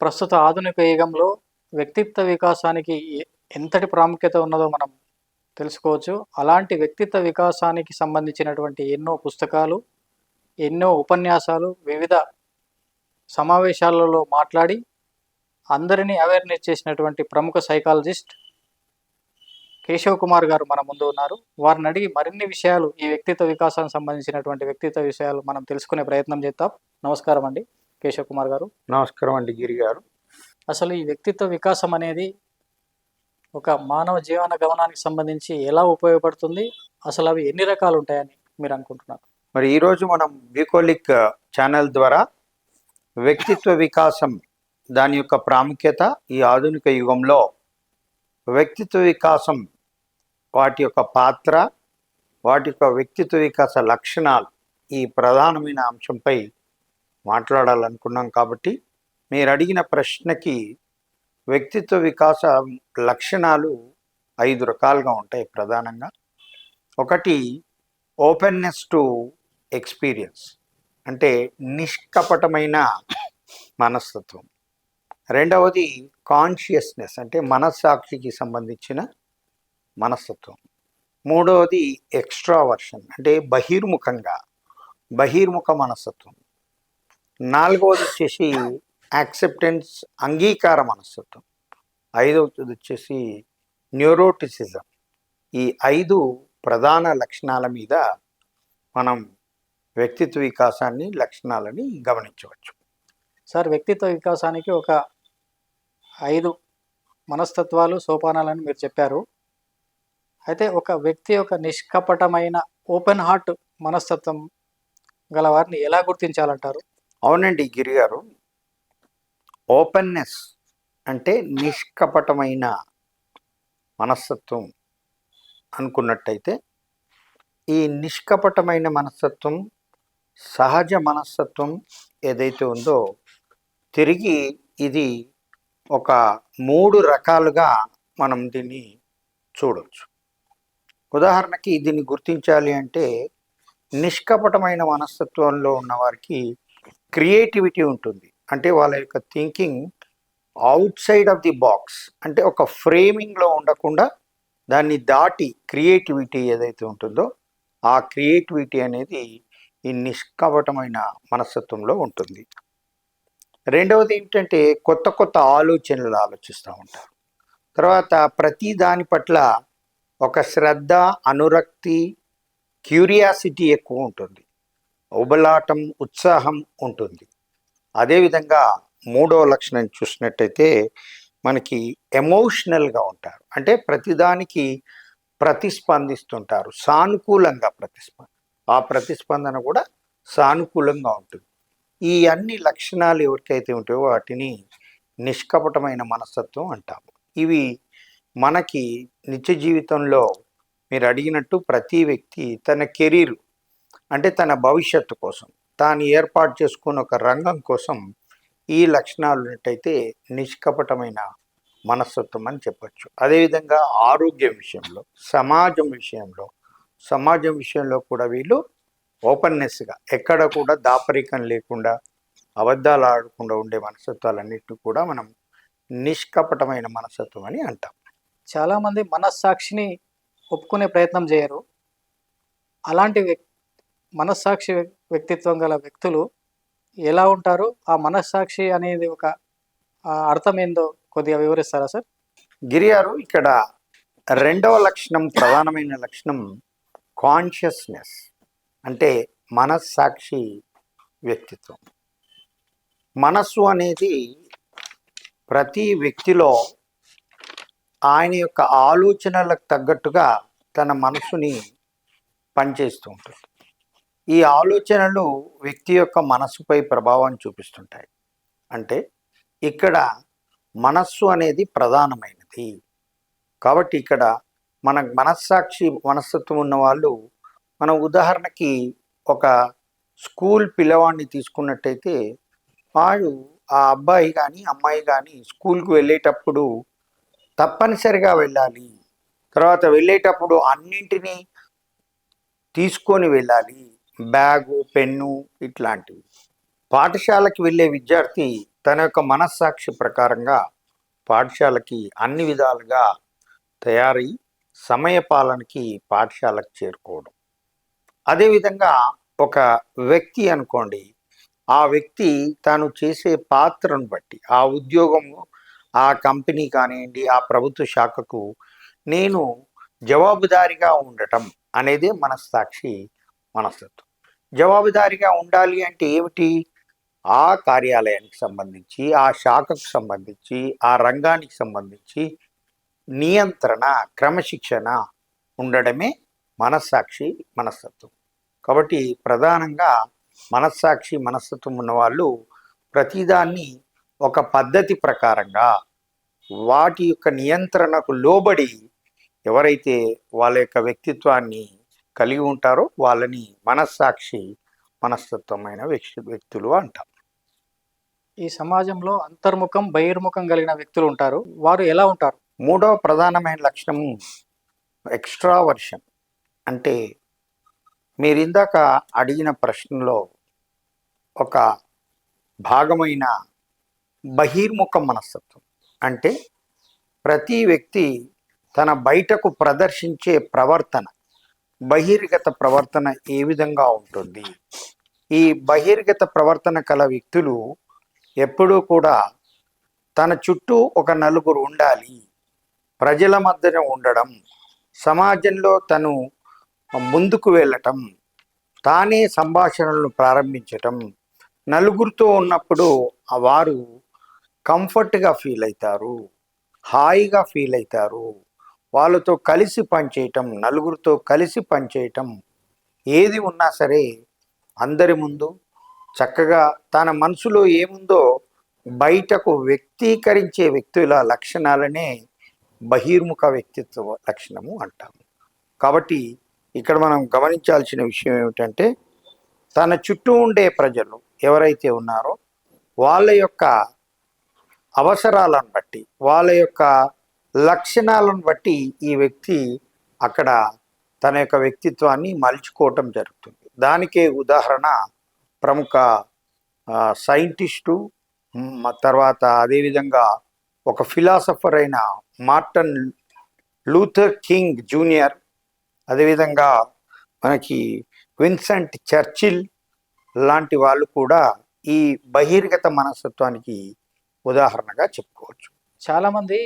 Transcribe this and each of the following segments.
ప్రస్తుత ఆధునిక యుగంలో వ్యక్తిత్వ వికాసానికి ఎంతటి ప్రాముఖ్యత ఉన్నదో మనం తెలుసుకోవచ్చు. అలాంటి వ్యక్తిత్వ వికాసానికి సంబంధించినటువంటి ఎన్నో పుస్తకాలు ఎన్నో ఉపన్యాసాలు వివిధ సమావేశాలలో మాట్లాడి అందరినీ అవేర్నెస్ చేసినటువంటి ప్రముఖ సైకాలజిస్ట్ కేశవ్ కుమార్ గారు మన ముందు ఉన్నారు. వారిని అడిగి మరిన్ని విషయాలు ఈ వ్యక్తిత్వ వికాసానికి సంబంధించినటువంటి వ్యక్తిత్వ విషయాలు మనం తెలుసుకునే ప్రయత్నం చేద్దాం. నమస్కారం అండి. కేశవ్ కుమార్ గారు. నమస్కారం అండి గిరి గారు. అసలు ఈ వ్యక్తిత్వ వికాసం అనేది ఒక మానవ జీవన గమనానికి సంబంధించి ఎలా ఉపయోగపడుతుంది? అసలు అవి ఎన్ని రకాలు ఉంటాయని మీరు అనుకుంటున్నారు? మరి ఈరోజు మనం బ్యూకోలిక్ ఛానల్ ద్వారా వ్యక్తిత్వ వికాసం దాని యొక్క ప్రాముఖ్యత ఈ ఆధునిక యుగంలో వ్యక్తిత్వ వికాసం వాటి యొక్క పాత్ర వాటి యొక్క వ్యక్తిత్వ వికాస లక్షణాలు ఈ ప్రధానమైన అంశంపై మాట్లాడాలనుకున్నాం కాబట్టి మీరు అడిగిన ప్రశ్నకి వ్యక్తిత్వ వికాస లక్షణాలు ఐదు రకాలుగా ఉంటాయి ప్రధానంగా. ఒకటి ఓపెన్నెస్ టు ఎక్స్పీరియన్స్ అంటే నిష్కపటమైన మనస్తత్వం. రెండవది కాన్షియస్నెస్ అంటే మనస్సాక్షికి సంబంధించిన మనస్తత్వం. మూడవది ఎక్స్ట్రావర్షన్ అంటే బహిర్ముఖంగా బహిర్ముఖ మనస్తత్వం. నాలుగవది వచ్చేసి యాక్సెప్టెన్స్ అంగీకార మనస్తత్వం. ఐదవది వచ్చేసి న్యూరోటిసిజం. ఈ ఐదు ప్రధాన లక్షణాల మీద మనం వ్యక్తిత్వ వికాసాన్ని లక్షణాలని గమనించవచ్చు. సార్ వ్యక్తిత్వ వికాసానికి ఒక ఐదు మనస్తత్వాలు సోపానాలని మీరు చెప్పారు. అయితే ఒక వ్యక్తి యొక్క నిష్కపటమైన ఓపెన్ హార్ట్ మనస్తత్వం గల వారిని ఎలా గుర్తించాలంటారు? అవునండి గిరిగారు ఓపెన్నెస్ అంటే నిష్కపటమైన మనస్తత్వం అనుకున్నట్టయితే ఈ నిష్కపటమైన మనస్తత్వం సహజ మనస్తత్వం ఏదైతే ఉందో తిరిగి ఇది ఒక మూడు రకాలుగా మనం దీన్ని చూడవచ్చు ఉదాహరణకి దీన్ని గుర్తించాలి అంటే నిష్కపటమైన మనస్తత్వంలో ఉన్నవారికి క్రియేటివిటీ ఉంటుంది. అంటే వాళ్ళ యొక్క thinking outside of the box అంటే ఒక ఫ్రేమింగ్లో ఉండకుండా దాన్ని దాటి క్రియేటివిటీ ఏదైతే ఉంటుందో ఆ క్రియేటివిటీ అనేది ఈ నిష్కపటమైన మనస్తత్వంలో ఉంటుంది. రెండవది ఏమిటంటే కొత్త కొత్త ఆలోచనలు ఆలోచిస్తూ ఉంటారు. తర్వాత ప్రతి దాని పట్ల ఒక శ్రద్ధ అనురక్తి క్యూరియాసిటీ ఎక్కువ ఉంటుంది. ఉబలాటం ఉత్సాహం ఉంటుంది. అదేవిధంగా మూడో లక్షణం చూసినట్టయితే మనకి ఎమోషనల్గా ఉంటారు. అంటే ప్రతిదానికి ప్రతిస్పందిస్తుంటారు. సానుకూలంగా ప్రతిస్పంద ఆ ప్రతిస్పందన కూడా సానుకూలంగా ఉంటుంది. ఈ అన్ని లక్షణాలు ఎవరికైతే ఉంటాయో వాటిని నిష్కపటమైన మనస్తత్వం అంటాము ఇవి మనకి నిత్య జీవితంలో మీరు అడిగినట్టు ప్రతి వ్యక్తి తన కెరీర్ అంటే తన భవిష్యత్తు కోసం తాను ఏర్పాటు చేసుకున్న ఒక రంగం కోసం ఈ లక్షణాలు ఉన్నట్టయితే నిష్కపటమైన మనస్తత్వం అని చెప్పచ్చు. అదేవిధంగా ఆరోగ్యం విషయంలో సమాజం విషయంలో సమాజం విషయంలో కూడా వీళ్ళు ఓపెన్నెస్గా ఎక్కడ కూడా దాపరికం లేకుండా అబద్ధాలు ఆడకుండా ఉండే మనస్తత్వాలన్నిటిని కూడా మనం నిష్కపటమైన మనస్తత్వం అని అంటాం. చాలామంది మనస్సాక్షిని ఒప్పుకునే ప్రయత్నం చేయరు. అలాంటి మనస్సాక్షి వ్యక్తిత్వం గల వ్యక్తులు ఎలా ఉంటారు? ఆ మనస్సాక్షి అనేది ఒక అర్థం ఏందో కొద్దిగా వివరిస్తారా సార్? గిరియారు ఇక్కడ రెండవ లక్షణం ప్రధానమైన లక్షణం కాన్షియస్నెస్ అంటే మనస్సాక్షి వ్యక్తిత్వం. మనస్సు అనేది ప్రతి వ్యక్తిలో ఆయన యొక్క ఆలోచనలకు తగ్గట్టుగా తన మనసుని పనిచేస్తూ ఉంటుంది. ఈ ఆలోచనలు వ్యక్తి యొక్క మనస్సుపై ప్రభావం చూపిస్తుంటాయి. అంటే ఇక్కడ మనస్సు అనేది ప్రధానమైనది. కాబట్టి ఇక్కడ మన మనస్సాక్షి మనస్తత్వం ఉన్న వాళ్ళు ఉదాహరణకి ఒక స్కూల్ పిల్లవాడిని తీసుకున్నట్టయితే వాడు ఆ అబ్బాయి కానీ అమ్మాయి కానీ స్కూల్కి వెళ్ళేటప్పుడు తప్పనిసరిగా వెళ్ళాలి. తర్వాత వెళ్ళేటప్పుడు అన్నింటినీ తీసుకొని వెళ్ళాలి. బ్యాగు పెన్ను ఇట్లాంటివి. పాఠశాలకి వెళ్ళే విద్యార్థి తన యొక్క మనస్సాక్షి ప్రకారంగా పాఠశాలకి అన్ని విధాలుగా తయారై సమయపాలనకి పాఠశాలకు చేరుకోవడం. అదేవిధంగా ఒక వ్యక్తి అనుకోండి ఆ వ్యక్తి తాను చేసే పాత్రను బట్టి ఆ ఉద్యోగము ఆ కంపెనీ కానివ్వండి ఆ ప్రభుత్వ శాఖకు నేను జవాబుదారీగా ఉండటం అనేదే మనస్సాక్షి మనస్తత్వం. జవాబుదారిగా ఉండాలి అంటే ఏమిటి? ఆ కార్యాలయానికి సంబంధించి ఆ శాఖకు సంబంధించి ఆ రంగానికి సంబంధించి నియంత్రణ క్రమశిక్షణ ఉండడమే మనస్సాక్షి మనస్తత్వం. కాబట్టి ప్రధానంగా మనస్సాక్షి మనస్తత్వం ఉన్నవాళ్ళు ప్రతిదాన్ని ఒక పద్ధతి ప్రకారంగా వాటి యొక్క నియంత్రణకు లోబడి ఎవరైతే వాళ్ళ యొక్క వ్యక్తిత్వాన్ని కలిగి ఉంటారో వాళ్ళని మనస్సాక్షి మనస్తత్వమైన వ్యక్తి వ్యక్తులు అంటాం. ఈ సమాజంలో అంతర్ముఖం బహిర్ముఖం కలిగిన వ్యక్తులు ఉంటారు. వారు ఎలా ఉంటారు? మూడవ ప్రధానమైన లక్షణము ఎక్స్ట్రావర్షన్ అంటే మీరు ఇందాక అడిగిన ప్రశ్నలో ఒక భాగమైన బహిర్ముఖ మనస్తత్వం. అంటే ప్రతి వ్యక్తి తన బయటకు ప్రదర్శించే ప్రవర్తన బహిర్గత ప్రవర్తన ఏ విధంగా ఉంటుంది? ఈ బహిర్గత ప్రవర్తన కల వ్యక్తులు ఎప్పుడూ కూడా తన చుట్టూ ఒక నలుగురు ఉండాలి. ప్రజల మధ్యన ఉండడం సమాజంలో తను ముందుకు వెళ్ళటం తానే సంభాషణలను ప్రారంభించటం నలుగురితో ఉన్నప్పుడు వారు కంఫర్ట్గా ఫీల్ అవుతారు హాయిగా ఫీల్ అవుతారు. వాళ్ళతో కలిసి పనిచేయటం నలుగురితో కలిసి పనిచేయటం ఏది ఉన్నా సరే అందరి ముందు చక్కగా తన మనసులో ఏముందో బయటకు వ్యక్తీకరించే వ్యక్తుల లక్షణాలనే బహిర్ముఖ వ్యక్తిత్వ లక్షణము అంటాము కాబట్టి ఇక్కడ మనం గమనించాల్సిన విషయం ఏమిటంటే తన చుట్టూ ఉండే ప్రజలు ఎవరైతే ఉన్నారో వాళ్ళ యొక్క అవసరాలను బట్టి వాళ్ళ యొక్క లక్షణాలను బట్టి ఈ వ్యక్తి అక్కడ తన యొక్క వ్యక్తిత్వాన్ని మలుచుకోవటం జరుగుతుంది. దానికే ఉదాహరణ ప్రముఖ సైంటిస్టు తర్వాత అదేవిధంగా ఒక ఫిలాసఫర్ అయిన మార్టన్ లూథర్ కింగ్ జూనియర్ అదేవిధంగా మనకి విన్సెంట్ చర్చిల్ లాంటి వాళ్ళు కూడా ఈ బహిర్గత మనస్తత్వానికి ఉదాహరణగా చెప్పుకోవచ్చు. చాలామంది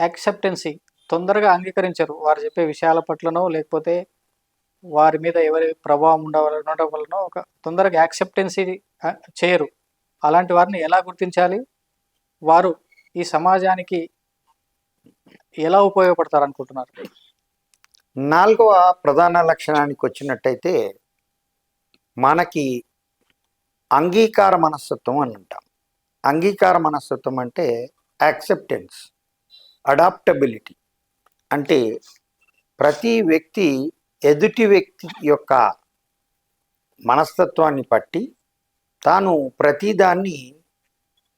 యాక్సెప్టెన్సీ తొందరగా అంగీకరించరు. వారు చెప్పే విషయాల పట్లనో లేకపోతే వారి మీద ఎవరి ప్రభావం ఉండవ ఉండడం వలన ఒక తొందరగా యాక్సెప్టెన్సీ చేయరు. అలాంటి వారిని ఎలా గుర్తించాలి? వారు ఈ సమాజానికి ఎలా ఉపయోగపడతారు అనుకుంటున్నారు నాలుగవ ప్రధాన లక్షణానికి వచ్చినట్టయితే మనకి అంగీకార మనస్తత్వం అని అంటాం. అంగీకార మనస్తత్వం అంటే యాక్సెప్టెన్స్. అడాప్టబిలిటీ. అంటే ప్రతి వ్యక్తి ఎదుటి వ్యక్తి యొక్క మనస్తత్వాన్ని పట్టి తాను ప్రతిదాన్ని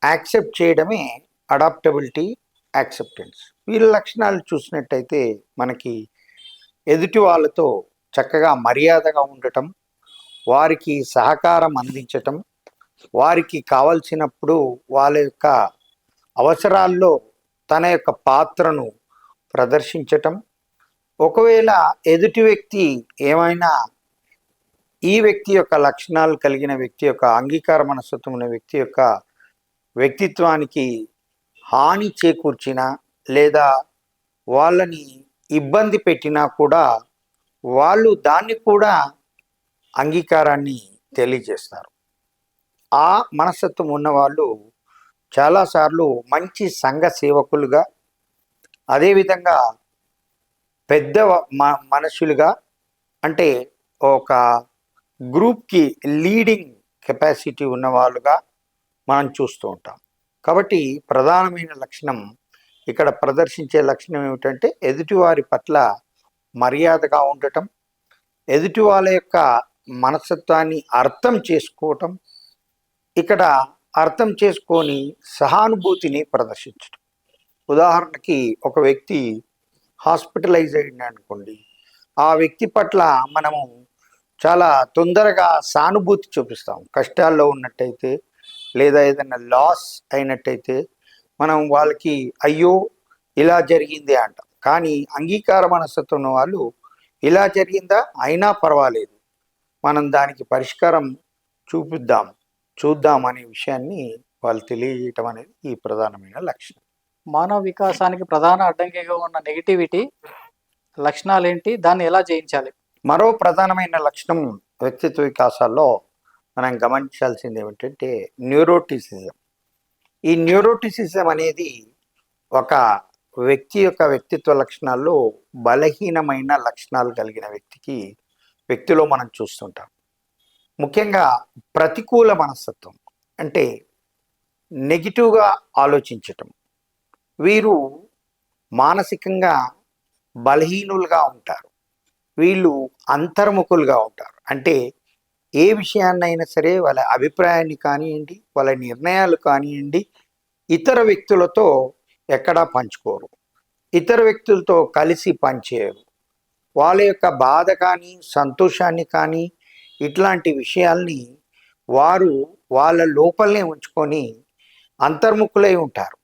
యాక్సెప్ట్ చేయడమే అడాప్టబిలిటీ యాక్సెప్టెన్స్. వీళ్ళ లక్షణాలు చూసినట్టయితే మనకి ఎదుటి వాళ్ళతో చక్కగా మర్యాదగా ఉండటం వారికి సహకారం అందించటం వారికి కావలసినప్పుడు వాళ్ళ యొక్క అవసరాల్లో తన యొక్క పాత్రను ప్రదర్శించటం. ఒకవేళ ఎదుటి వ్యక్తి ఏమైనా ఈ వ్యక్తి యొక్క లక్షణాలు కలిగిన వ్యక్తి యొక్క అంగీకార మనస్తత్వం ఉన్న వ్యక్తి యొక్క వ్యక్తిత్వానికి హాని చేకూర్చినా లేదా వాళ్ళని ఇబ్బంది పెట్టినా కూడా వాళ్ళు దాన్ని కూడా అంగీకారాన్ని తెలియజేస్తారు. ఆ మనస్తత్వం ఉన్నవాళ్ళు చాలాసార్లు మంచి సంఘ సేవకులుగా అదేవిధంగా పెద్ద మ- మనుషులుగా అంటే ఒక గ్రూప్కి లీడింగ్ కెపాసిటీ ఉన్న వాళ్ళుగా మనం చూస్తూ ఉంటాం. కాబట్టి ప్రధానమైన లక్షణం ఇక్కడ ప్రదర్శించే లక్షణం ఏమిటంటే ఎదుటివారి పట్ల మర్యాదగా ఉండటం ఎదుటి వాళ్ళ యొక్క మనస్తత్వాన్ని అర్థం చేసుకోవటం ఇక్కడ అర్థం చేసుకొని సహానుభూతిని ప్రదర్శించడం ఉదాహరణకి ఒక వ్యక్తి హాస్పిటలైజ్ అయింది అనుకోండి. ఆ వ్యక్తి పట్ల మనము చాలా తొందరగా సానుభూతి చూపిస్తాం. కష్టాల్లో ఉన్నట్టయితే లేదా ఏదైనా లాస్ అయినట్టయితే మనం వాళ్ళకి అయ్యో ఇలా జరిగింది అంటాం. కానీ అంగీకార మనస్తత్వం ఉన్న వాళ్ళు ఇలా జరిగిందా? అయినా పర్వాలేదు. మనం దానికి పరిష్కారం చూపిద్దాం. చూద్దాం అనే విషయాన్ని వాళ్ళు తెలియజేయటం అనేది ఈ ప్రధానమైన లక్షణం. మానవ వికాసానికి ప్రధాన అడ్డంకిగా ఉన్న నెగిటివిటీ లక్షణాలు ఏంటి దాన్ని ఎలా జయించాలి? మరో ప్రధానమైన లక్షణం వ్యక్తిత్వ వికాసాల్లో మనం గమనించాల్సింది ఏమిటంటే న్యూరోటిసిజం. ఈ న్యూరోటిసిజం అనేది ఒక వ్యక్తి యొక్క వ్యక్తిత్వ లక్షణాల్లో బలహీనమైన లక్షణాలు కలిగిన వ్యక్తికి వ్యక్తిలో మనం చూస్తుంటాం. ముఖ్యంగా ప్రతికూల మనస్తత్వం అంటే నెగిటివ్గా ఆలోచించటం. వీరు మానసికంగా బలహీనులుగా ఉంటారు. వీళ్ళు అంతర్ముఖులుగా ఉంటారు. అంటే ఏ విషయాన్నైనా సరే వాళ్ళ అభిప్రాయాన్ని కానివ్వండి వాళ్ళ నిర్ణయాలు కానివ్వండి ఇతర వ్యక్తులతో ఎక్కడా పంచుకోరు. ఇతర వ్యక్తులతో కలిసి పనిచేయరు. వాళ్ళ యొక్క బాధ కానీ సంతోషాన్ని కానీ ఇట్లాంటి విషయాల్ని వారు వాళ్ళ లోపలనే ఉంచుకొని అంతర్ముఖులై ఉంటారు.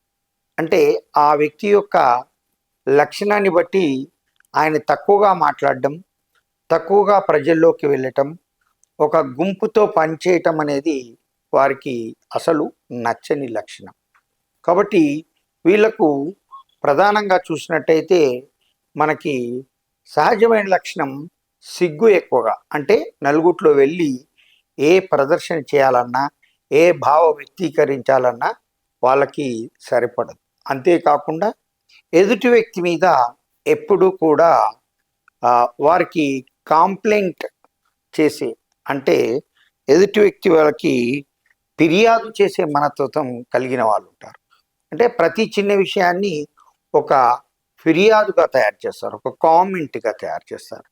అంటే ఆ వ్యక్తి యొక్క లక్షణాన్ని బట్టి ఆయన తక్కువగా మాట్లాడడం తక్కువగా ప్రజల్లోకి వెళ్ళటం ఒక గుంపుతో పనిచేయటం అనేది వారికి అసలు నచ్చని లక్షణం. కాబట్టి వీళ్ళకు ప్రధానంగా చూసినట్టయితే మనకి సహజమైన లక్షణం సిగ్గు ఎక్కువగా. అంటే నలుగుట్లో వెళ్ళి ఏ ప్రదర్శన చేయాలన్నా ఏ భావ వ్యక్తీకరించాలన్నా వాళ్ళకి సరిపడదు. అంతేకాకుండా ఎదుటి వ్యక్తి మీద ఎప్పుడూ కూడా వారికి కాంప్లైంట్ చేసే అంటే ఎదుటి వ్యక్తి వాళ్ళకి ఫిర్యాదు చేసే మనస్తత్వం కలిగిన వాళ్ళు ఉంటారు. అంటే ప్రతి చిన్న విషయాన్ని ఒక ఫిర్యాదుగా తయారు చేస్తారు ఒక కామెంట్గా తయారు చేస్తారు.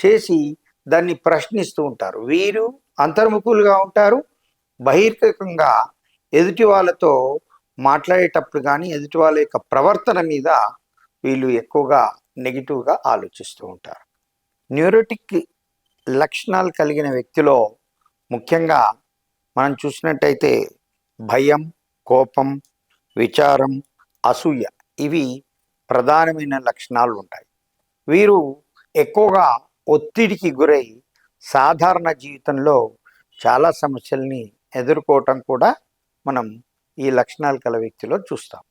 చేసి దాన్ని ప్రశ్నిస్తూ ఉంటారు. వీరు అంతర్ముఖులుగా ఉంటారు. బహిర్గతంగా ఎదుటి వాళ్ళతో మాట్లాడేటప్పుడు కానీ ఎదుటి వాళ్ళ యొక్క ప్రవర్తన మీద వీళ్ళు ఎక్కువగా నెగిటివ్గా ఆలోచిస్తూ ఉంటారు. న్యూరోటిక్ లక్షణాలు కలిగిన వ్యక్తిలో ముఖ్యంగా మనం చూసినట్టయితే భయం కోపం విచారం అసూయ ఇవి ప్రధానమైన లక్షణాలు ఉంటాయి. వీరు ఎక్కువగా ఒత్తిడికి గురై సాధారణ జీవితంలో చాలా సమస్యల్ని ఎదుర్కోవటం కూడా మనం ఈ లక్షణాలు కల వ్యక్తిలో చూస్తాం.